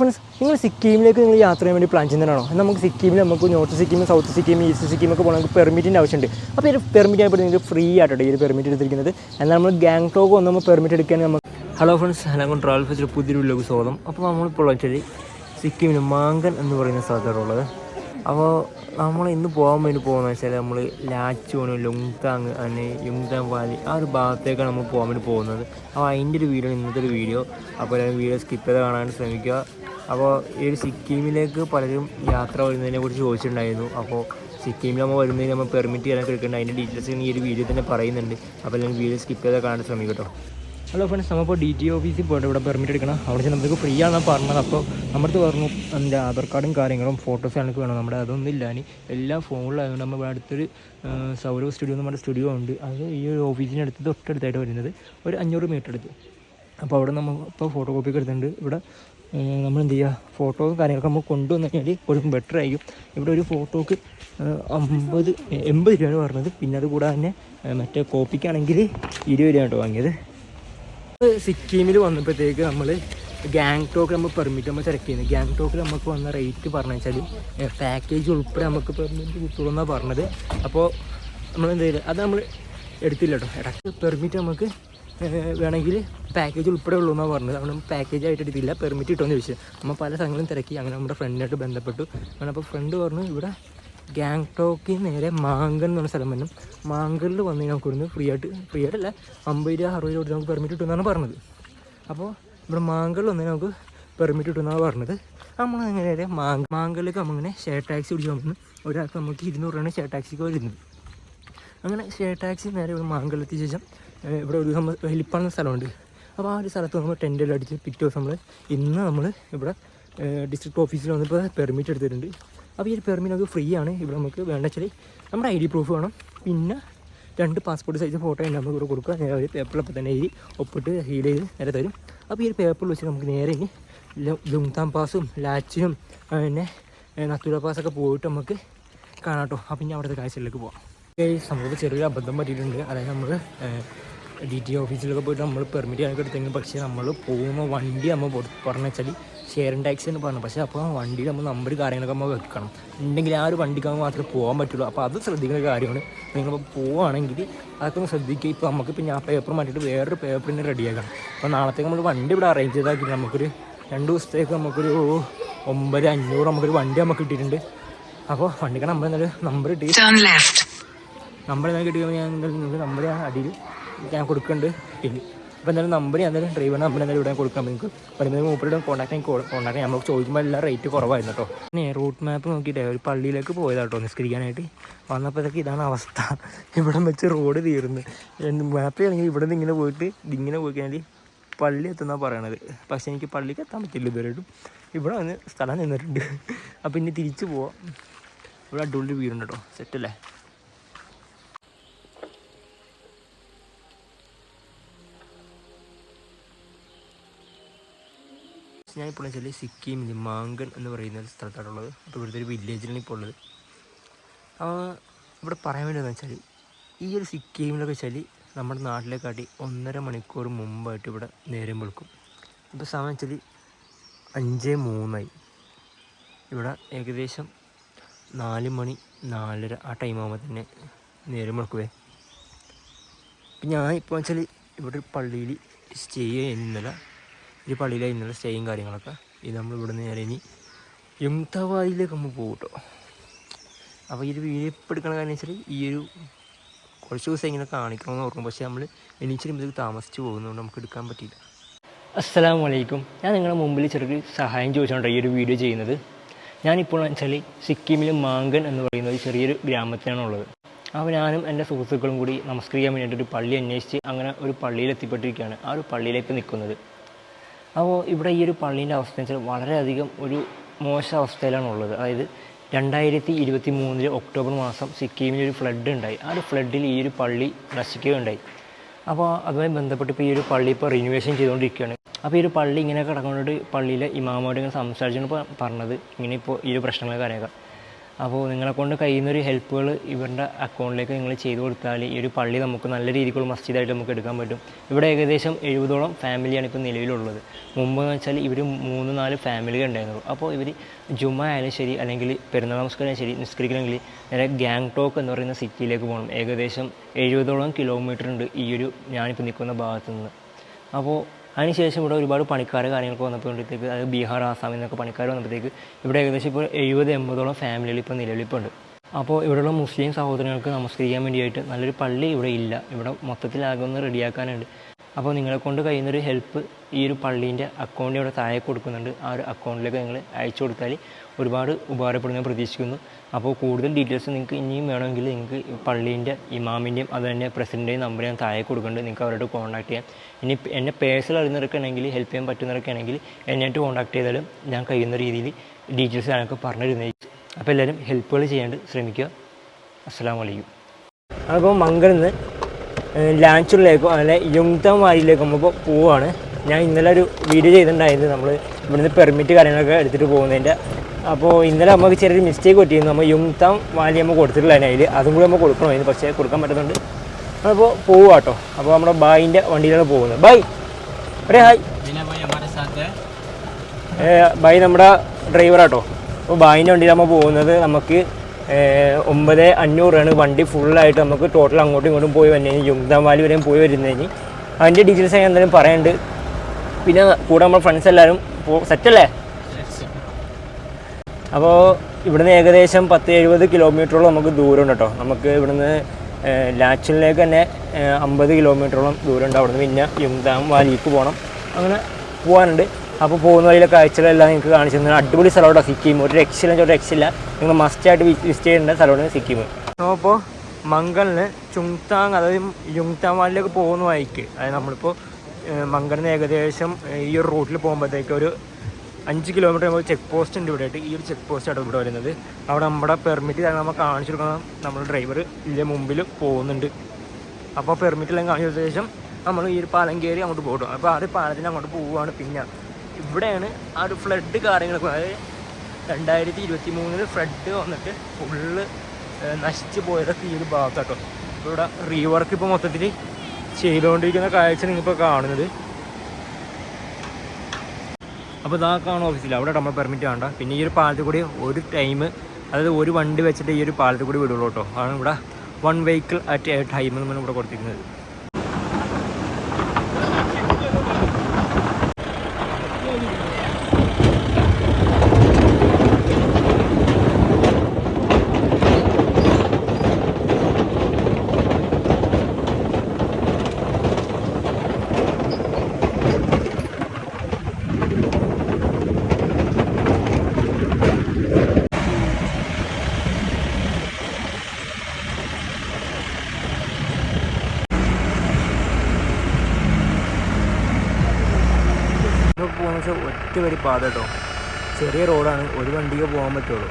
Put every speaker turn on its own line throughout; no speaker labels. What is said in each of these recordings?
Friends നിങ്ങൾ സിക്കിമിലേക്ക് നിങ്ങൾ യാത്ര ചെയ്യാൻ വേണ്ടി പ്ലാൻ ചെയ്യുന്നതാണോ എന്നാൽ നമുക്ക് സിക്കിമിൽ നമുക്ക് north Sikkim south Sikkim east Sikkim ഒക്കെ പോകണം നമുക്ക് പെർമിറ്റിന്റെ ആവശ്യമുണ്ട്. അപ്പോൾ ഈ പെർമിറ്റ് ആയപ്പോൾ നിങ്ങൾക്ക് ഫ്രീ ആയിട്ടോ ഈ ഒരു പെർമിറ്റ് എടുത്തിരിക്കുന്നത്. എന്നാൽ നമ്മൾ ഗാംഗ്ടോക്ക് വന്ന് നമ്മൾ പെർമിറ്റ് എടുക്കാൻ നമുക്ക് ഹലോ ഫ്രണ്ട്സ് ഹലോ ട്രാവൽ ഫെസ്റ്റിൽ പുതിയൊരു ലോക സ്വാഗതം. അപ്പോൾ നമ്മളിപ്പോൾ വെച്ചാൽ സിക്കിമിന് മാങ്കൻ എന്ന് പറയുന്ന സ്ഥലത്താണുള്ളത് അപ്പോൾ നമ്മൾ ഇന്ന് പോകാൻ വേണ്ടി പോകുന്നത് വെച്ചാൽ നമ്മൾ ലാച്ചോണ് ലുങ്താങ് അങ്ങനെ യുങ്താങ് വാലി ആ ഒരു ഭാഗത്തേക്കാണ് നമ്മൾ പോകാൻ വേണ്ടി പോകുന്നത്. അപ്പോൾ അതിന്റെ ഒരു വീഡിയോ ഇന്നത്തെ ഒരു വീഡിയോ. അപ്പോൾ വീഡിയോ സ്കിപ്പ് ചെയ്ത് കാണാൻ ശ്രമിക്കുക. അപ്പോൾ ഈ ഒരു സിക്കിമിലേക്ക് പലരും യാത്ര വരുന്നതിനെ കുറിച്ച് ചോദിച്ചിട്ടുണ്ടായിരുന്നു. അപ്പോൾ സിക്കിമിൽ നമ്മൾ വരുന്നതിന് നമ്മൾ പെർമിറ്റ് ചെയ്യാനൊക്കെ എടുക്കേണ്ട അതിന്റെ ഡീറ്റെയിൽസ് ഈ ഒരു വീഡിയോ തന്നെ പറയുന്നുണ്ട്. അപ്പോൾ അല്ലെങ്കിൽ വീഡിയോ സ്കിപ്പ് ചെയ്താൽ കാണാൻ കേട്ടോ ഹലോ ഫ്രണ്ട്സ് നമ്മളിപ്പോൾ ഡി ടി ഓഫീസിൽ പോയിട്ട് ഇവിടെ പെർമിറ്റ് എടുക്കണം. അവിടെ ചെന്ന് നമുക്ക് ഫ്രീ ആണെന്ന് പറഞ്ഞത്. അപ്പോൾ നമ്മുടെ പറഞ്ഞു എന്റെ ആധാർ കാർഡും കാര്യങ്ങളും ഫോട്ടോസ് ഞങ്ങൾക്ക് വേണം. നമ്മുടെ അതൊന്നും ഇല്ല. ഇനി എല്ലാം ഫോണിലായതുകൊണ്ട് നമ്മൾ ഇവിടെ അടുത്തൊരു സൗരവ് സ്റ്റുഡിയോ നമ്മുടെ സ്റ്റുഡിയോ ഉണ്ട്. അത് ഈ ഒരു ഓഫീസിന്റെ അടുത്ത് തൊട്ടടുത്തായിട്ട് വരുന്നത് ഒരു അഞ്ഞൂറ് മീറ്റർ അടുത്ത്. അപ്പോൾ അവിടെ നമ്മൾ ഇപ്പോൾ ഫോട്ടോ കോപ്പി എടുത്തിട്ടുണ്ട്. ഇവിടെ നമ്മൾ എന്ത് ചെയ്യുക ഫോട്ടോസും കാര്യങ്ങളൊക്കെ നമ്മൾ കൊണ്ടുവന്നു കഴിഞ്ഞാൽ കൊടുക്കും ബെറ്റർ ആയിരിക്കും. ഇവിടെ ഒരു ഫോട്ടോക്ക് അമ്പത് എൺപത് രൂപയാണ് പറഞ്ഞത്. പിന്നെ അത് കൂടാതെ തന്നെ മറ്റേ കോപ്പിക്കാണെങ്കിൽ ഇരുപത് രൂപ കേട്ടോ വാങ്ങിയത്. സിക്കിമിൽ വന്നപ്പോഴത്തേക്ക് നമ്മൾ ഗാങ്ടോക്ക് നമ്മൾ പെർമിറ്റ് നമ്മൾ സെലക്ട് ചെയ്യുന്നത്. ഗാങ്ടോക്കിൽ നമുക്ക് വന്ന റേറ്റ് പറഞ്ഞു വെച്ചാൽ പാക്കേജ് ഉൾപ്പെടെ നമുക്ക് പെർമിറ്റ് കിട്ടുള്ളൂ പറഞ്ഞത്. അപ്പോൾ നമ്മൾ എന്ത് ചെയ്യില്ല അത് നമ്മൾ എടുത്തില്ല കേട്ടോ. ഇടയ്ക്ക് പെർമിറ്റ് നമുക്ക് വേണമെങ്കിൽ പാക്കേജ് ഉൾപ്പെടെ ഉള്ളൂ എന്നാണ് പറഞ്ഞത്. നമ്മൾ പാക്കേജ് ആയിട്ട് എടുത്തില്ല. പെർമിറ്റ് കിട്ടുമെന്ന് ചോദിച്ചു. നമ്മൾ പല സ്ഥലങ്ങളും തിരക്കി. അങ്ങനെ നമ്മുടെ ഫ്രണ്ടിനായിട്ട് ബന്ധപ്പെട്ടു. അങ്ങനെ അപ്പോൾ ഫ്രണ്ട് പറഞ്ഞു ഇവിടെ ഗാങ്ടോക്കിൽ നേരെ മാങ്കൻ എന്ന് പറഞ്ഞ സ്ഥലം വന്നു. മാങ്കലിൽ വന്ന് നമുക്ക് ഇവിടുന്ന് ഫ്രീ ആയിട്ട് ഫ്രീ ആയിട്ടല്ല അമ്പത് രൂപ അറുപത് രൂപ നമുക്ക് പെർമിറ്റ് കിട്ടുമെന്നാണ് പറഞ്ഞത്. അപ്പോൾ ഇവിടെ മാങ്കലിൽ വന്ന് നമുക്ക് പെർമിറ്റ് കിട്ടുമെന്നാണ് പറഞ്ഞത്. നമ്മൾ അങ്ങനെ മാങ്ക മാങ്കലിലേക്ക് നമ്മളിങ്ങനെ ഷെയർ ടാക്സി പിടിച്ച് വന്നു. ഒരാൾക്ക് നമുക്ക് ഇരുന്നൂറ് രൂപയാണ് ഷെയർ ടാക്സിക്ക് വരുന്നത്. അങ്ങനെ ഷെയർ ടാക്സി നേരെ ഇവിടെ മാങ്കലെത്തിയ ശേഷം ഇവിടെ ഒരു നമ്മൾ ഹെലിപ്പാണെന്ന സ്ഥലമുണ്ട്. അപ്പോൾ ആ ഒരു സ്ഥലത്ത് നമ്മൾ ടെന്റെല്ലാം അടിച്ച് പിറ്റേ ദിവസം നമ്മൾ ഇന്ന് നമ്മൾ ഇവിടെ ഡിസ്ട്രിക്ട് ഓഫീസിൽ വന്നിപ്പോൾ പെർമിറ്റ് എടുത്തിട്ടുണ്ട്. അപ്പോൾ ഈ ഒരു പെർമിറ്റ് നമുക്ക് ഫ്രീ ആണ്. ഇവിടെ നമുക്ക് വേണ്ട വെച്ചാൽ നമ്മുടെ ഐ ഡി പ്രൂഫ് വേണം. പിന്നെ രണ്ട് പാസ്പോർട്ട് സൈസ് ഫോട്ടോ തന്നെ നമുക്ക് ഇവിടെ കൊടുക്കുക. നേരെ ഒരു പേപ്പറിലപ്പോൾ തന്നെ എഴുതി ഒപ്പിട്ട് ഹീൽ ചെയ്ത് നേരെ തരും. അപ്പോൾ ഈ ഒരു പേപ്പറിൽ വെച്ച് നമുക്ക് നേരെ ഇനി ലുങ്താം പാസും ലാച്ചിനും പിന്നെ നത്തൂര പാസ്സൊക്കെ പോയിട്ട് നമുക്ക് കാണാം കേട്ടോ. അപ്പം ഇനി അവിടുത്തെ കാഴ്ചകളിലേക്ക് പോവാം. സംഭവം ചെറിയൊരു അബദ്ധം പറ്റിയിട്ടുണ്ട്. അതായത് നമ്മൾ ഡി ടി ഓഫീസിലൊക്കെ പോയിട്ട് നമ്മൾ പെർമിറ്റ് ചെയ്യാനൊക്കെ എടുത്തെങ്കിൽ പക്ഷേ നമ്മൾ പോകുമ്പോൾ വണ്ടി നമ്മൾ പറഞ്ഞു വെച്ചാൽ ഷെയറിംഗ് ടാക്സി എന്ന് പറഞ്ഞു. പക്ഷേ അപ്പോൾ വണ്ടിയിൽ നമ്മൾ നമ്പർ കാര്യങ്ങളൊക്കെ നമ്മൾ വെക്കണം. ഉണ്ടെങ്കിൽ ആ ഒരു വണ്ടിക്ക് നമുക്ക് മാത്രമേ പോകാൻ പറ്റുള്ളൂ. അപ്പോൾ അത് ശ്രദ്ധിക്കുന്ന കാര്യമാണ്. നിങ്ങളിപ്പോൾ പോവുകയാണെങ്കിൽ അതൊക്കെ ഒന്ന് ശ്രദ്ധിക്കുക ഇപ്പോൾ നമുക്കിപ്പോൾ ഞാൻ പേപ്പർ മാറ്റിയിട്ട് വേറൊരു പേപ്പറിന് റെഡിയാക്കണം അപ്പോൾ നാളത്തേക്ക് നമ്മൾ വണ്ടി ഇവിടെ അറേഞ്ച് ചെയ്താക്കി നമുക്കൊരു രണ്ട് ദിവസത്തേക്ക് നമുക്കൊരു ഒമ്പത് അഞ്ഞൂറ് നമുക്കൊരു വണ്ടി നമുക്ക് കിട്ടിയിട്ടുണ്ട്. അപ്പോൾ വണ്ടിക്ക് നമ്പർ എന്നൊരു നമ്പർ കിട്ടി. നമ്പർ എന്നാൽ കിട്ടിയപ്പോൾ ഞാൻ നിങ്ങൾക്ക് നമ്പർ അടിയിൽ ഞാൻ കൊടുക്കുന്നുണ്ട്. പിന്നെ അപ്പോൾ എന്തായാലും നമ്പർ എന്തായാലും ഡ്രൈവർ നമ്പർ എന്തായാലും ഇവിടെ കൊടുക്കാം. നിങ്ങൾക്ക് പറയുന്നത് മൂപ്പരുടെ കോൺടാക്ട് ഞാൻ കോൺടാക്ട് ചെയ്യാം നമുക്ക് ചോദിക്കുമ്പോൾ എല്ലാം റേറ്റ് കുറവായിരുന്നു കേട്ടോ. പിന്നെ റൂട്ട് മാപ്പ് നോക്കിയിട്ടേ ഒരു പള്ളിയിലേക്ക് പോയതാണ് കേട്ടോ നിസ്കരിക്കാനായിട്ട്. വന്നപ്പോഴത്തേക്ക് ഇതാണ് അവസ്ഥ. ഇവിടെ വെച്ച് റോഡ് തീർന്ന്. മാപ്പ് ആണെങ്കിൽ ഇവിടെ നിന്ന് ഇങ്ങനെ പോയിട്ട് ഇങ്ങനെ പോയി കഴിഞ്ഞാൽ പള്ളി എത്തുന്നാണ് പറയണത്. പക്ഷേ എനിക്ക് പള്ളിക്ക് എത്താൻ പറ്റില്ല ഇതുവരെയായിട്ടും ഇവിടെ വന്ന് സ്ഥലം നിന്നിട്ടുണ്ട്. അപ്പോൾ ഇനി തിരിച്ചു പോവാം. ഇവിടെ അടിപൊളി വീടുണ്ട് കേട്ടോ. സെറ്റല്ലേ ഞാൻ ഇപ്പോൾ വെച്ചാൽ സിക്കിമിൽ മാങ്കൺ എന്ന് പറയുന്ന ഒരു സ്ഥലത്താണുള്ളത്. അപ്പോൾ ഇവിടുത്തെ ഒരു വില്ലേജിലാണ് ഇപ്പോൾ ഉള്ളത്. ഇവിടെ പറയാൻ വേണ്ടതെന്ന് വെച്ചാൽ ഈ ഒരു സിക്കിമിലൊക്കെ വെച്ചാൽ നമ്മുടെ നാട്ടിലെക്കാട്ടി ഒന്നര മണിക്കൂർ മുമ്പായിട്ട് ഇവിടെ നേരം വെളുക്കും. ഇപ്പോൾ സമയം വെച്ചാൽ അഞ്ച് മൂന്നായി. ഇവിടെ ഏകദേശം നാല് മണി നാലര ആ ടൈം ആകുമ്പോൾ തന്നെ നേരം വെളുക്കുവേ. ഇപ്പം ഞാൻ ഇപ്പോൾ വെച്ചാൽ ഇവിടെ പള്ളിയിൽ സ്റ്റേ ചെയ്യുന്നില്ല. ഈ പള്ളിയിലെ ഇന്നലെ സ്റ്റേയും കാര്യങ്ങളൊക്കെ. ഇത് നമ്മൾ ഇവിടെ നിന്ന് നേരെ ഇനി യുംതവാദിയിലേക്ക് നമ്മൾ പോകും കേട്ടോ. അപ്പോൾ ഈ ഒരു വീഡിയോ ഇപ്പോൾ എടുക്കണ കാര്യം വെച്ചാൽ ഈ ഒരു കുറച്ച് ദിവസം ഇങ്ങനെ കാണിക്കണമെന്ന് ഓർക്കും. പക്ഷേ നമ്മൾ എണീച്ചിരുമ്പോഴത്തേക്ക് താമസിച്ച് പോകുന്നതുകൊണ്ട് നമുക്ക് എടുക്കാൻ പറ്റിയില്ല. അസ്സലാമു വലൈക്കും ഞാൻ നിങ്ങളുടെ മുമ്പിൽ ചെറിയൊരു സഹായം ചോദിച്ചുകൊണ്ടാണ് ഈ ഒരു വീഡിയോ ചെയ്യുന്നത്. ഞാനിപ്പോൾ വെച്ചാൽ സിക്കിമിലെ മാങ്കൻ എന്ന് പറയുന്ന ഒരു ചെറിയൊരു ഗ്രാമത്തിലാണുള്ളത്. അപ്പോൾ ഞാനും എന്റെ സുഹൃത്തുക്കളും കൂടി നമസ്കരിക്കാൻ വേണ്ടിയിട്ട് ഒരു പള്ളി അന്വേഷിച്ച് അങ്ങനെ ഒരു പള്ളിയിൽ എത്തിപ്പെട്ടിരിക്കുകയാണ്. ആ ഒരു പള്ളിയിലേക്ക് നിൽക്കുന്നത്. അപ്പോൾ ഇവിടെ ഈ ഒരു പള്ളീന്റെ അവസ്ഥ എന്ന് വെച്ചാൽ വളരെയധികം ഒരു മോശം അവസ്ഥയിലാണ് ഉള്ളത്. അതായത് രണ്ടായിരത്തി ഇരുപത്തി മൂന്നിൽ ഒക്ടോബർ മാസം സിക്കിമിൽ ഒരു ഫ്ലഡ് ഉണ്ടായി. ആ ഒരു ഫ്ലഡിൽ ഈ ഒരു പള്ളി നശിക്കുകയുണ്ടായി. അപ്പോൾ അതുമായി ബന്ധപ്പെട്ട് ഇപ്പോൾ ഈ ഒരു പള്ളി ഇപ്പോൾ റിനുവേഷൻ ചെയ്തുകൊണ്ടിരിക്കുകയാണ്. അപ്പോൾ ഈ ഒരു പള്ളി ഇങ്ങനെ കിടക്കുന്നതുകൊണ്ട് പള്ളിയിലെ ഇമാമോട് ഇങ്ങനെ സംസാരിച്ചുകൊണ്ട് പറഞ്ഞത് ഇങ്ങനെ ഇപ്പോൾ ഈ ഒരു പ്രശ്നങ്ങൾ കാര്യമൊക്കെ അപ്പോൾ നിങ്ങളെ കൊണ്ട് കഴിയുന്നൊരു ഹെൽപ്പുകൾ ഇവരുടെ അക്കൗണ്ടിലേക്ക് നിങ്ങൾ ചെയ്തു കൊടുത്താൽ ഈ ഒരു പള്ളി നമുക്ക് നല്ല രീതിക്കുള്ള മസ്ജിദായിട്ട് നമുക്ക് എടുക്കാൻ പറ്റും. ഇവിടെ ഏകദേശം എഴുപതോളം ഫാമിലിയാണ് ഇപ്പോൾ നിലവിലുള്ളത്. മുമ്പ് എന്ന് വെച്ചാൽ ഇവർ മൂന്ന് നാല് ഫാമിലി ഉണ്ടായിരുന്നുള്ളൂ അപ്പോൾ ഇവർ ജുമ ആയാലും ശരി അല്ലെങ്കിൽ പെരുന്നാൾ നമസ്കാരം ശരി നിസ്കരിക്കണമെങ്കിൽ നേരെ ഗാങ്ടോക്ക് എന്ന് പറയുന്ന സിറ്റിയിലേക്ക് പോകണം. ഏകദേശം എഴുപതോളം കിലോമീറ്റർ ഉണ്ട് ഈ ഒരു ഞാനിപ്പോൾ നിൽക്കുന്ന ഭാഗത്തു നിന്ന് അപ്പോൾ അതിനുശേഷം ഇവിടെ ഒരുപാട് പണിക്കാർ കാര്യങ്ങളൊക്കെ വന്നപ്പോഴത്തേക്ക് അതായത് ബീഹാർ ആസാമിൽ നിന്നൊക്കെ പണിക്കാർ വന്നപ്പോഴത്തേക്ക് ഇവിടെ ഏകദേശം ഇപ്പോൾ എഴുപത് എൺപതോളം ഫാമിലികൾ ഇപ്പോൾ നിലവിലിപ്പുണ്ട്. അപ്പോൾ ഇവിടെയുള്ള മുസ്ലിം സഹോദരങ്ങൾക്ക് നമസ്കരിക്കാൻ വേണ്ടിയിട്ട് നല്ലൊരു പള്ളി ഇവിടെ ഇല്ല. ഇവിടെ മൊത്തത്തിലാകെ ഒന്ന് റെഡിയാക്കാനുണ്ട്. അപ്പോൾ നിങ്ങളെ കൊണ്ട് കഴിയുന്നൊരു ഹെൽപ്പ് ഈ ഒരു പള്ളീന്റെ അക്കൗണ്ട് ഇവിടെ താഴെ കൊടുക്കുന്നുണ്ട്. ആ ഒരു അക്കൗണ്ടിലേക്ക് നിങ്ങൾ അയച്ചു കൊടുത്താൽ ഒരുപാട് ഉപകാരപ്പെടുന്ന പ്രതീക്ഷിക്കുന്നു. അപ്പോൾ കൂടുതൽ ഡീറ്റെയിൽസ് നിങ്ങൾക്ക് ഇനിയും വേണമെങ്കിൽ നിങ്ങൾക്ക് പള്ളീന്റെ ഇമാമിന്റെയും അത് തന്നെ പ്രസിഡന്റെയും നമ്പർ ഞാൻ താഴെ കൊടുക്കുന്നുണ്ട്. നിങ്ങൾക്ക് അവരോട് കോൺടാക്ട് ചെയ്യാം. ഇനി എന്നെ പേഴ്സണൽ അറിയുന്നവർക്കാണെങ്കിൽ ഹെൽപ്പ് ചെയ്യാൻ പറ്റുന്നവർക്കാണെങ്കിൽ എന്നെയായിട്ട് കോൺടാക്ട് ചെയ്താലും ഞാൻ കഴിയുന്ന രീതിയിൽ ഡീറ്റെയിൽസ് ഞങ്ങൾക്ക് പറഞ്ഞു തരുന്നതായിരിക്കും അപ്പോൾ എല്ലാവരും ഹെൽപ്പുകൾ ചെയ്യാണ്ട് ശ്രമിക്കുക. അസ്സാം വലൈക്കും അപ്പോൾ മംഗളിൽ ലാൻച്ചുറിലേക്കോ അല്ലെ യുങ്തമാരിയിലേക്കോ നമ്മൾ പോവുകയാണ് ഞാൻ ഇന്നലെ ഒരു വീഡിയോ ചെയ്തിട്ടുണ്ടായിരുന്നു. നമ്മൾ ഇവിടുന്ന് പെർമിറ്റ് കാര്യങ്ങളൊക്കെ എടുത്തിട്ട് പോകുന്നതിന്റെ അപ്പോൾ ഇന്നലെ നമുക്ക് ചെറിയൊരു മിസ്റ്റേക്ക് പറ്റിയിരുന്നു. നമ്മൾ യുങ്തം വാലി നമ്മൾ കൊടുത്തിട്ടില്ലായിരുന്നു അതിൽ അതും കൂടി നമ്മൾ കൊടുക്കണമായിരുന്നു പക്ഷേ കൊടുക്കാൻ പറ്റുന്നുണ്ട്. നമ്മളിപ്പോൾ പോവുക കേട്ടോ അപ്പോൾ നമ്മുടെ ബായിന്റെ വണ്ടിയിലാണ് പോകുന്നത്. ബൈ ഒരേ ഹായ്! ബൈ നമ്മുടെ ഡ്രൈവറാട്ടോ അപ്പോൾ ബായിന്റെ വണ്ടിയിലാകുമ്പോൾ പോകുന്നത്. നമുക്ക് ഒമ്പത് അഞ്ഞൂറാണ് വണ്ടി ഫുള്ളായിട്ട് നമുക്ക് ടോട്ടൽ അങ്ങോട്ടും ഇങ്ങോട്ടും പോയി വരുന്നതിന് യുഗ്ദാം വാലി വരെയും പോയി വരുന്നതിന് അതിന്റെ ഡീറ്റെയിൽസ് ഞാൻ എന്തായാലും പറയുന്നുണ്ട് പിന്നെ കൂടെ നമ്മൾ ഫ്രണ്ട്സ് എല്ലാവരും സെറ്റല്ലേ അപ്പോൾ ഇവിടുന്ന് ഏകദേശം പത്ത് എഴുപത് കിലോമീറ്ററോളം നമുക്ക് ദൂരമുണ്ട് കേട്ടോ നമുക്ക് ഇവിടുന്ന് ലാച്ചിലേക്ക് തന്നെ അമ്പത് കിലോമീറ്ററോളം ദൂരമുണ്ട്. അവിടുന്ന് പിന്നെ യുങ്താം വാലിക്ക് പോകണം അങ്ങനെ പോകാനുണ്ട് അപ്പോൾ പോകുന്ന വഴിയിലെ കാഴ്ചകളെല്ലാം നിങ്ങൾക്ക് കാണിച്ചു തന്നെ അടിപൊളി സ്ഥലമാണ് സിക്കിം. ഒരു രക്ഷയില്ല ഒരു രക്ഷയില്ല. നിങ്ങൾ മസ്റ്റ് ആയിട്ട് വിസിറ്റ് ചെയ്യേണ്ട സ്ഥലമാണ് സിക്കിം. അപ്പോൾ മംഗളിന് ചുങ്താങ് അതായത് യുങ്താങ് വാലിലേക്ക് പോകുന്ന വഴിക്ക്. അതായത് നമ്മളിപ്പോൾ മംഗളിന് ഏകദേശം ഈ ഒരു റൂട്ടിൽ പോകുമ്പോഴത്തേക്ക് ഒരു അഞ്ച് കിലോമീറ്റർ നമ്മൾ ചെക്ക് പോസ്റ്റ് ഉണ്ട് ഇവിടെ ആയിട്ട് ഈ ഒരു ചെക്ക് പോസ്റ്റ് ആണ് ഇവിടെ വരുന്നത്. അവിടെ നമ്മുടെ പെർമിറ്റ് തന്നെ നമ്മൾ കാണിച്ചു കൊടുക്കണം നമ്മൾ ഡ്രൈവർ ഇതിന്റെ മുമ്പിൽ പോകുന്നുണ്ട്. അപ്പോൾ പെർമിറ്റ് എല്ലാം കാണിച്ച ശേഷം നമ്മൾ ഈ ഒരു പാലം കയറി അങ്ങോട്ട് പോകും അപ്പോൾ ആ ഒരു പാലത്തിന് അങ്ങോട്ട് പോവുകയാണ്. പിന്നെ ഇവിടെയാണ് ആ ഒരു ഫ്ലഡ് കാര്യങ്ങളൊക്കെ. അതായത് രണ്ടായിരത്തി ഇരുപത്തി മൂന്നിൽ ഫ്ലഡ് വന്നിട്ട് ഫുള്ള് നശിച്ച് പോയതൊക്കെ ഈ ഒരു ഭാഗത്താട്ടോ. ഇപ്പോൾ ഇവിടെ റീവർക്ക് ഇപ്പോൾ മൊത്തത്തിൽ ചെയ്തുകൊണ്ടിരിക്കുന്ന കാഴ്ച നിങ്ങളിപ്പോൾ കാണുന്നത്. അപ്പോൾ ഇതാ കാണും ഓഫീസിൽ അവിടെ നമ്മൾ പെർമിറ്റ് വേണ്ട പിന്നെ ഈ ഒരു പാലത്തിൽ കൂടി ഒരു ടൈം അതായത് ഒരു വണ്ടി വെച്ചിട്ട് ഈ ഒരു പാലത്തിൽ കൂടി വിടുള്ളൂ കേട്ടോ അതാണ് ഇവിടെ one vehicle at a time നമ്മൾ ഇവിടെ കൊടുത്തിരിക്കുന്നത് ഇപ്പോൾ പോകുന്ന വെച്ചാൽ ഒറ്റ വരി പാത കേട്ടോ ചെറിയ റോഡാണ്. ഒരു വണ്ടിക്ക് പോകാൻ പറ്റുള്ളൂ.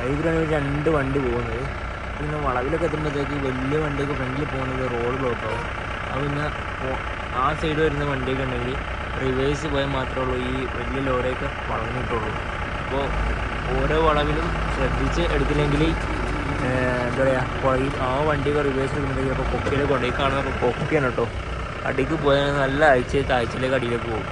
അതിലാണ് രണ്ട് വണ്ടി പോകുന്നത്. പിന്നെ വളവിലൊക്കെ എത്തുമ്പോഴത്തേക്ക് വലിയ വണ്ടിയൊക്കെ ഫ്രണ്ടിൽ പോകുന്നത് റോഡ് ബ്ലോക്ക് ആവും. അത് പിന്നെ ആ സൈഡ് വരുന്ന വണ്ടിയൊക്കെ ഉണ്ടെങ്കിൽ റിവേഴ്സ് പോയാൽ മാത്രമേ ഉള്ളൂ. ഈ വലിയ ലോറിയൊക്കെ വളഞ്ഞിട്ടുള്ളൂ. അപ്പോൾ ഓരോ വളവിലും ശ്രദ്ധിച്ച് എടുത്തില്ലെങ്കിൽ എന്താ പറയുക ആ വണ്ടിയൊക്കെ റിവേഴ്സ് എടുക്കുമ്പോഴത്തേക്ക് അപ്പോൾ കൊക്കയിൽ കൊണ്ടുപോയി കാണുന്ന കൊക്കയാണ് കേട്ടോ അടിക്ക് പോയാൽ നല്ല ആഴ്ച ആഴ്ചയിലേക്ക് അടിയിലേക്ക് പോകും.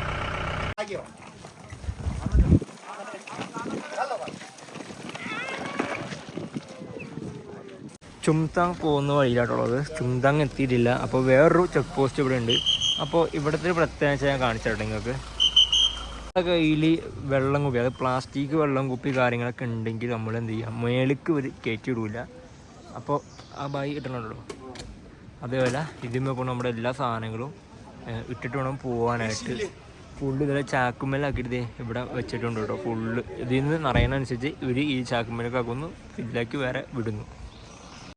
ചുംതാങ് പോകുന്ന വഴിയിലാട്ടുള്ളത് ചുംതാങ് എത്തിയിട്ടില്ല. അപ്പോൾ വേറൊരു ചെക്ക് പോസ്റ്റ് ഇവിടെ ഉണ്ട്. അപ്പോൾ ഇവിടുത്തെ ഒരു പ്രത്യേകത ഞാൻ കാണിച്ചു നിങ്ങൾക്ക്. കയ്യിൽ വെള്ളം കുപ്പി അത് പ്ലാസ്റ്റിക് വെള്ളം കുപ്പി കാര്യങ്ങളൊക്കെ ഉണ്ടെങ്കിൽ നമ്മൾ എന്ത് ചെയ്യുക മേളിക്ക് ഒരു ഇടൂല. അപ്പോൾ ആ ബായി ഇടണമല്ലോ അതേപോലെ ഇതിന്മേ കൊണ്ട് നമ്മുടെ എല്ലാ സാധനങ്ങളും ഇട്ടിട്ട് വേണം പോകാനായിട്ട് ഫുള്ള് ഇതിലെ ചാക്കുമ്മലാക്കിയിട്ട് ഇവിടെ വെച്ചിട്ടുണ്ട് കേട്ടോ. ഫുള്ള് ഇതിൽ നിന്ന് നിറയുന്നതനുസരിച്ച് ഇവർ ഈ ചാക്കുമ്മലൊക്കെ ആക്കുന്നു. ഫില്ലാക്കി വേറെ വിടുന്നു.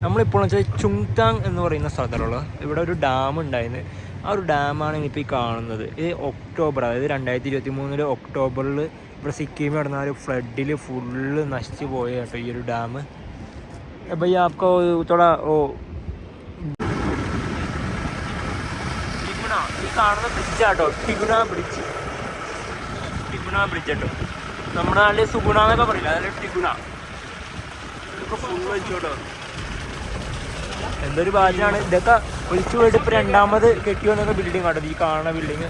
നമ്മളിപ്പോൾ വെച്ചാൽ ചുങ്താങ് എന്ന് പറയുന്ന സ്ഥലത്തിലുള്ളത് ഇവിടെ ഒരു ഡാം ഉണ്ടായിരുന്നു. ആ ഒരു ഡാമാണ് ഇനിയിപ്പോൾ ഈ കാണുന്നത്. ഇത് ഒക്ടോബർ അതായത് രണ്ടായിരത്തി ഇരുപത്തി മൂന്നിൽ ഒക്ടോബറിൽ ഇവിടെ സിക്കിമിൽ നടന്ന ഒരു ഫ്ലഡിൽ ഫുള്ള് നശിച്ചു പോയ കേട്ടോ ഈ ഒരു ഡാം അപ്പോൾ ഈ ആപ്കോ തോടാ ഓ. ടിഗുണ ഈ കാണുന്ന ബ്രിഡ്ജ് ആട്ടോ. ടിഗുണ ബ്രിഡ്ജ് ടിഗുണ ബ്രിഡ്ജ് ആട്ടോ. നമ്മുടെ നാട്ടിൽ സുഗുണ എന്നൊക്കെ പറയില്ല? അതിൽ ടിഗുണ ഇതൊക്കെ ഫുള്ള് വെച്ചോട്ടോ. എന്തൊരു ഭാഗ്യമാണ്. ഇതൊക്കെ ഒഴിച്ചു പോയിട്ട് ഇപ്പൊ രണ്ടാമത് കെട്ടി വന്നൊക്കെ ബിൽഡിംഗ് ആട്ടോ ഈ കാണുന്ന ബിൽഡിങ്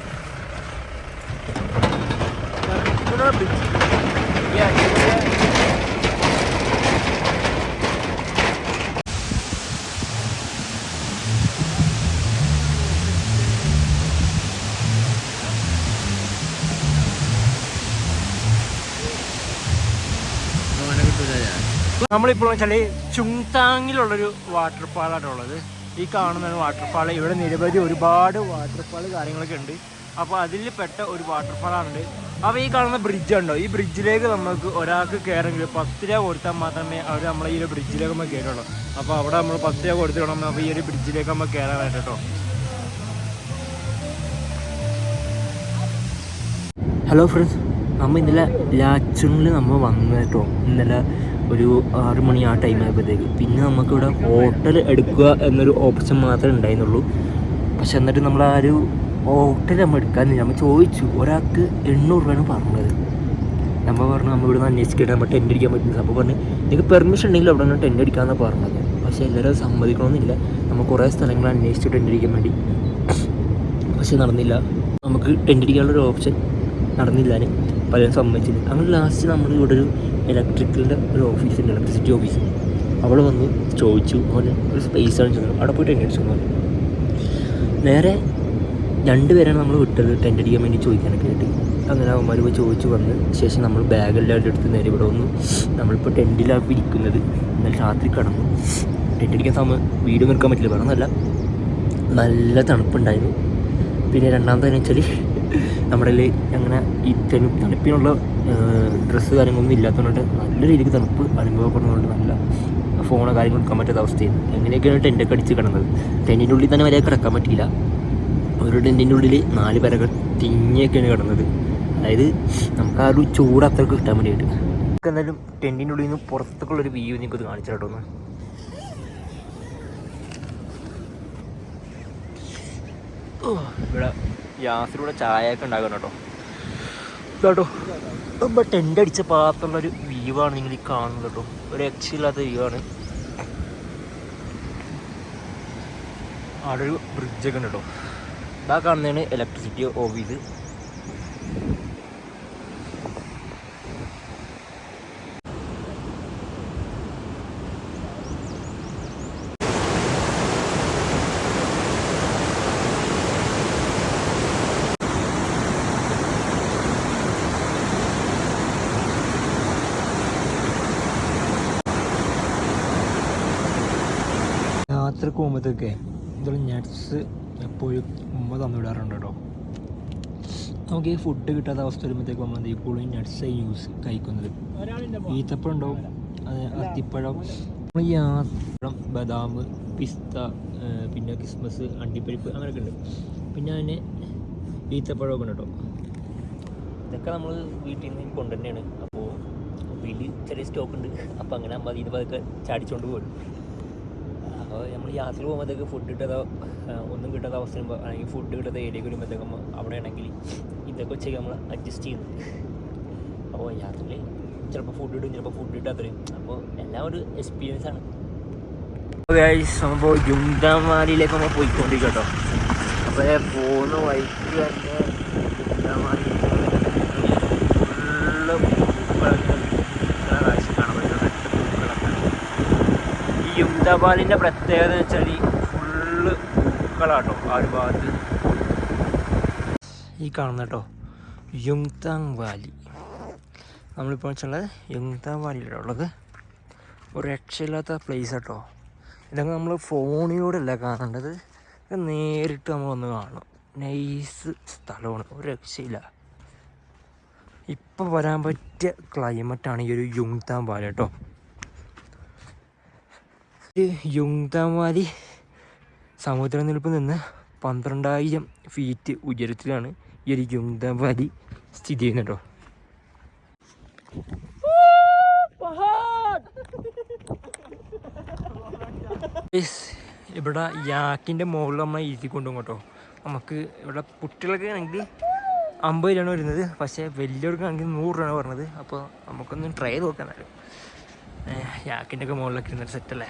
നമ്മളിപ്പോൾ വെച്ചാൽ ചുങ്താങ്ങിലുള്ളൊരു വാട്ടർഫാളാണ് ഉള്ളത്. ഈ കാണുന്ന വാട്ടർഫാൾ ഇവിടെ നിരവധി ഒരുപാട് വാട്ടർഫാൾ കാര്യങ്ങളൊക്കെ ഉണ്ട്. അപ്പോൾ അതിൽ പെട്ട ഒരു വാട്ടർഫാളാണുണ്ട് അപ്പോൾ ഈ കാണുന്ന ബ്രിഡ്ജ് ഉണ്ടോ? ഈ ബ്രിഡ്ജിലേക്ക് നമുക്ക് ഒരാൾക്ക് കയറെങ്കിൽ പത്ത് രൂപ കൊടുത്താൽ മാത്രമേ അവർ നമ്മളെ ഈ ഒരു ബ്രിഡ്ജിലേക്ക് നമ്മൾ കയറുള്ളൂ അപ്പോൾ അവിടെ നമ്മൾ പത്ത് രൂപ കൊടുത്ത് വേണം അപ്പോൾ ഈ ഒരു ബ്രിഡ്ജിലേക്ക് നമ്മൾ കയറാനായിട്ട് കേട്ടോ. ഹലോ ഫ്രണ്ട്സ് നമ്മൾ ഇന്നലെ ലാച്ചുണിൽ നമ്മൾ വന്നു കേട്ടോ. ഇന്നലെ ഒരു ആറ് മണി ആ ടൈം ആയപ്പോഴത്തേക്ക്. പിന്നെ നമുക്കിവിടെ ഹോട്ടൽ എടുക്കുക എന്നൊരു ഓപ്ഷൻ മാത്രമേ ഉണ്ടായിരുന്നുള്ളൂ. പക്ഷെ എന്നിട്ട് നമ്മൾ ആ ഒരു ഹോട്ടൽ നമ്മൾ എടുക്കാൻ നമ്മൾ ചോദിച്ചു ഒരാൾക്ക് എണ്ണൂറ് രൂപയാണ് പറഞ്ഞത്. നമ്മൾ പറഞ്ഞു നമ്മൾ ഇവിടെ നിന്ന് അന്വേഷിച്ചിട്ട് നമ്മൾ ടെന്റ് അടിക്കാൻ പറ്റുന്നത് അപ്പോൾ പറഞ്ഞു നിങ്ങൾക്ക് പെർമിഷൻ ഉണ്ടെങ്കിൽ അവിടെ നിന്ന് ടെന്റ് അടിക്കാമെന്നാണ് പറഞ്ഞത്. പക്ഷേ എല്ലാവരും സമ്മതിക്കണമെന്നില്ല. നമ്മൾ കുറേ സ്ഥലങ്ങൾ അന്വേഷിച്ചു ടെന്റ് അടിക്കാൻ വേണ്ടി. പക്ഷെ നടന്നില്ല. നമുക്ക് ടെന്റ് അടിക്കാനുള്ളൊരു ഓപ്ഷൻ നടന്നില്ല പലരും സമ്മതിച്ചില്ല. അങ്ങനെ ലാസ്റ്റ് നമ്മൾ ഇവിടെ ഒരു ഇലക്ട്രിക്കലിന്റെ ഒരു ഓഫീസുണ്ട് ഇലക്ട്രിസിറ്റി ഓഫീസ്. അവിടെ വന്ന് ചോദിച്ചു അവന് ഒരു സ്പേസ് ആണ് ചെന്നു അവിടെ പോയി ടെന്റ് അടിച്ചു പറഞ്ഞു നേരെ രണ്ടുപേരാണ് നമ്മൾ വിട്ടത് ടെന്റ് അടിക്കാൻ വേണ്ടി ചോദിക്കാനൊക്കെ ആയിട്ട്. അങ്ങനെ അവന്മാർ പോയി ചോദിച്ചു വന്ന് ശേഷം നമ്മൾ ബാഗെല്ലാം എടുത്ത് നേരെ ഇവിടെ വന്നു. നമ്മളിപ്പോൾ ടെന്റിലാണ് ഇരിക്കുന്നത്. എന്നാൽ രാത്രി കടന്നു. ടെന്റ് അടിക്കാൻ സമയം വീഡിയോ നിൽക്കാൻ പറ്റില്ല. പറഞ്ഞല്ല നല്ല തണുപ്പുണ്ടായിരുന്നു. പിന്നെ രണ്ടാമത്തെ വെച്ചാൽ നമ്മുടെ അങ്ങനെ ഈ തണു തണുപ്പിനുള്ള ഡ്രസ്സ് കാര്യങ്ങളൊന്നും ഇല്ലാത്തതുകൊണ്ട് നല്ല രീതിക്ക് തണുപ്പ് അനുഭവപ്പെടുന്നതുകൊണ്ട് നല്ല ഫോണോ കാര്യങ്ങൾ എടുക്കാൻ പറ്റാത്ത അവസ്ഥയായിരുന്നു. എങ്ങനെയൊക്കെയാണ് ടെന്റൊക്കെ അടിച്ച് കിടന്നത്? ടെന്റിന്റെ ഉള്ളിൽ തന്നെ വരെ കിടക്കാൻ പറ്റിയില്ല. ഒരു ടെന്റിന്റെ ഉള്ളിൽ നാല് പേരൊക്കെ തിങ്ങിയൊക്കെയാണ് കിടന്നത്. അതായത് നമുക്ക് ആ ഒരു ചൂട് അത്രയ്ക്ക് കിട്ടാൻ വേണ്ടിയിട്ട്. നമുക്ക് എന്തായാലും ടെന്റിന്റെ ഉള്ളിൽ നിന്ന് പുറത്തേക്കുള്ളൊരു വ്യൂ നിങ്ങൾക്ക് കാണിച്ചു കേട്ടോ ഒന്ന്. ഇവിടെ യാസിലൂടെ ചായയൊക്കെ ഉണ്ടാക്കണം കേട്ടോ. കേട്ടോ ഇപ്പം ടെന്റ് അടിച്ച പാത്രമുള്ള വ്യൂ ആണ് നിങ്ങൾ ഈ കാണുന്നത് കേട്ടോ. ഒരു രക്ഷയില്ലാത്ത വ്യൂ ആണ്. അവിടെ ഒരു ബ്രിഡ്ജൊക്കെ ഉണ്ട് കേട്ടോ. ഇതാ കാണുന്നതാണ് ഇലക്ട്രിസിറ്റി ഓഫീസ് യാത്രയ്ക്ക് പോകുമ്പോഴത്തേക്കേ ഇതുള്ള നട്ട്സ് എപ്പോഴും ഉമ്മ തന്നു വിടാറുണ്ട് കേട്ടോ. നമുക്ക് ഈ ഫുഡ് കിട്ടാത്ത അവസ്ഥ വരുമ്പോഴത്തേക്ക് നമ്മൾ എന്ത് കൂടുതലും നട്ട്സ് യൂസ് കഴിക്കുന്നത്. ഈത്തപ്പഴം ഉണ്ടാവും. അത് അത്തിപ്പഴം. നമ്മൾ ഈ ആത്തപ്പഴം ബദാം പിസ്ത പിന്നെ കിസ്മസ് അണ്ടിപ്പരിപ്പ് അങ്ങനെയൊക്കെ ഉണ്ട്. പിന്നെ അതിന് ഈത്തപ്പഴമൊക്കെ ഉണ്ട് കേട്ടോ. ഇതൊക്കെ നമ്മൾ വീട്ടിൽ നിന്ന് കൊണ്ടുതന്നെയാണ് അപ്പോൾ വലിയ ചെറിയ സ്റ്റോക്ക് ഉണ്ട്. അപ്പോൾ അങ്ങനെ അമ്മ ഇതിന് പതുക്കെ ചാടിച്ചുകൊണ്ട് പോകും അപ്പോൾ നമ്മൾ യാത്ര പോകുമ്പോഴത്തേക്ക് ഫുഡ് കിട്ടാത്ത ഒന്നും കിട്ടാത്ത അവസ്ഥ വരുമ്പോൾ അല്ലെങ്കിൽ ഫുഡ് കിട്ടാത്ത ഏരിയയ്ക്ക് വരുമ്പോഴത്തേക്ക് അവിടെ ആണെങ്കിൽ ഇതൊക്കെ വെച്ചേക്ക് നമ്മൾ അഡ്ജസ്റ്റ് ചെയ്യുന്നത് അപ്പോൾ യാത്രയിൽ ചിലപ്പോൾ ഫുഡ് കിട്ടും ചിലപ്പോൾ ഫുഡ് കിട്ടാത്തവരും അപ്പോൾ എല്ലാം ഒരു എക്സ്പീരിയൻസ് ആണ്. നമ്മൾ ജുന്താമാലിയിലേക്ക് നമ്മൾ പോയിക്കൊണ്ടിരിക്കും കേട്ടോ. അപ്പോൾ പോകുന്ന വഴിക്ക് തന്നെ ജുന്താമാലി ഫുള്ള് പൂക്കളൊക്കെ ഇങ്ങനെ കാഴ്ച കാണാൻ പറ്റുന്ന രണ്ട് പൂക്കളൊക്കെ യുംദാബാലിന്റെ പ്രത്യേകത എന്ന് വെച്ചാൽ ഫുള്ള് പൂക്കളാട്ടോ ആ ഒരു ഭാഗത്ത്. ഈ കാണുന്ന കേട്ടോ യുങ്താങ് വാലി. നമ്മളിപ്പോൾ വെച്ചുള്ളത് യുങ്താങ് വാലിയിലാണ് ഉള്ളത്. ഒരു രക്ഷയില്ലാത്ത പ്ലേസ് കേട്ടോ. ഇതൊക്കെ നമ്മൾ ഫോണിലൂടെ അല്ല കാണേണ്ടത് നേരിട്ട് നമ്മൾ ഒന്ന് കാണണം. നൈസ് സ്ഥലമാണ് ഒരു രക്ഷയില്ല. ഇപ്പം വരാൻ പറ്റിയ ക്ലൈമറ്റാണ് ഈ ഒരു യുങ്താൻ വാലി കേട്ടോ. വാലി സമുദ്രനിരപ്പിൽ നിന്ന് പന്ത്രണ്ടായിരം ഫീറ്റ് ഉയരത്തിലാണ് ഈ ഒരു യുങ്താവാലി സ്ഥിതി Guys, ഇവിടെ യാക്കിന്റെ മുകളിൽ നമ്മൾ ഇരുത്തി കൊണ്ടുപോകും കേട്ടോ. നമുക്ക് ഇവിടെ കുട്ടികളൊക്കെ ആണെങ്കിൽ അമ്പത് രൂപയാണ് വരുന്നത്. പക്ഷേ വലിയവർക്കാണെങ്കിൽ നൂറ് രൂപയാണ് പറഞ്ഞത്. അപ്പോൾ നമുക്കൊന്ന് ട്രൈ നോക്കാനാലും യാക്കിന്റെ ഒക്കെ മുകളിലൊക്കെ ഇരുന്നൊരു സെറ്റല്ലേ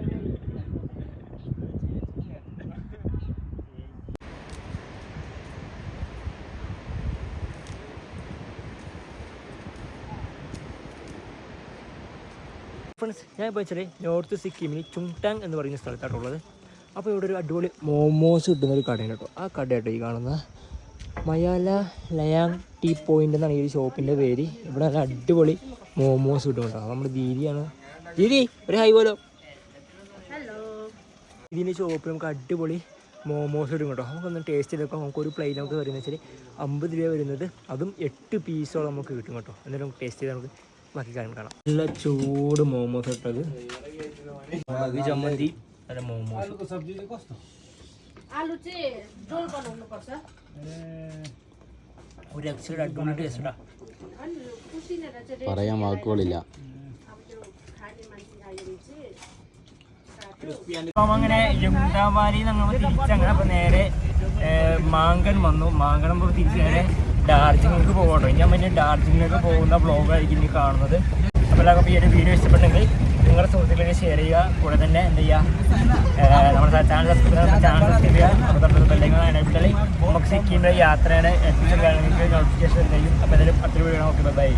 ഫ്രണ്ട്സ് ഞാൻ ഇപ്പോൾ വെച്ചാൽ നോർത്ത് സിക്കിമിൽ ചുങ്ടാങ് എന്ന് പറയുന്ന സ്ഥലത്താണ് ഉള്ളത്. അപ്പോൾ ഇവിടെ ഒരു അടിപൊളി മോമോസ് കിട്ടുന്ന ഒരു കടയാണ് കേട്ടോ. ആ കടയാട്ടോ ഈ കാണുന്ന മയാല ലയാങ് ടീ പോയിന്റ് എന്നാണ് ഈ ഒരു ഷോപ്പിന്റെ പേര്. ഇവിടെ നല്ല അടിപൊളി മോമോസ് കിട്ടും കേട്ടോ. നമ്മുടെ ദീദിയാണ്. ദീദി ഒരു ഹൈ പോലോ. ഇതിന്റെ ഷോപ്പിൽ നമുക്ക് അടിപൊളി മോമോസ് ഇടും കേട്ടോ. നമുക്കൊന്ന് ടേസ്റ്റ് ചെയ്തൊക്കെ നമുക്ക് ഒരു പ്ലേറ്റ് നമുക്ക് വരുന്നത് വെച്ചാൽ അമ്പത് രൂപ വരുന്നത്. അതും എട്ട് പീസോളം നമുക്ക് കിട്ടും കേട്ടോ. എന്നിട്ട് നമുക്ക് ടേസ്റ്റ് ചെയ്ത് നമുക്ക് ബാക്കി കാര്യങ്ങൾ കാണാം. നല്ല ചൂട് മോമോസ് ഇട്ടത്. ചമ്മന്തി. മോമോസ്.
പറയാൻ വാക്കുകളില്ല.
അങ്ങനെ യുണ്ടാവാരി ഞങ്ങൾ തിരിച്ചങ്ങനെ അപ്പോൾ നേരെ മാങ്കൻ വന്നു. മാങ്കണം തിരിച്ച് നേരെ ഡാർജിലിംഗിലേക്ക് പോകട്ടോ ഞാൻ പിന്നെ ഡാർജിലിംഗിലേക്ക് പോകുന്ന ബ്ലോഗായിരിക്കും ഇനി കാണുന്നത്. അപ്പോൾ എല്ലാവർക്കും ഈ ഒരു വീഡിയോ ഇഷ്ടപ്പെട്ടെങ്കിൽ നിങ്ങളുടെ സുഹൃത്തുക്കളിലേക്ക് ഷെയർ ചെയ്യുക. കൂടെ തന്നെ എന്ത് ചെയ്യുക? നമ്മുടെ ചാനൽ സബ്സ്ക്രൈബ് ചാനൽ സബ്സ്ക്രൈബ് ചെയ്യുക. അപ്പോൾ തൊട്ടടുത്ത ബെല്ലൈങ്ങൾ എനേബിൾ നമുക്ക് സിക്കിന്റെ യാത്രയുടെ കാര്യങ്ങൾക്ക് നോട്ടിഫിക്കേഷൻ ചെയ്യും അപ്പോൾ എന്തായാലും അടുത്തൊരു വീഡിയോ നോക്കി ബൈ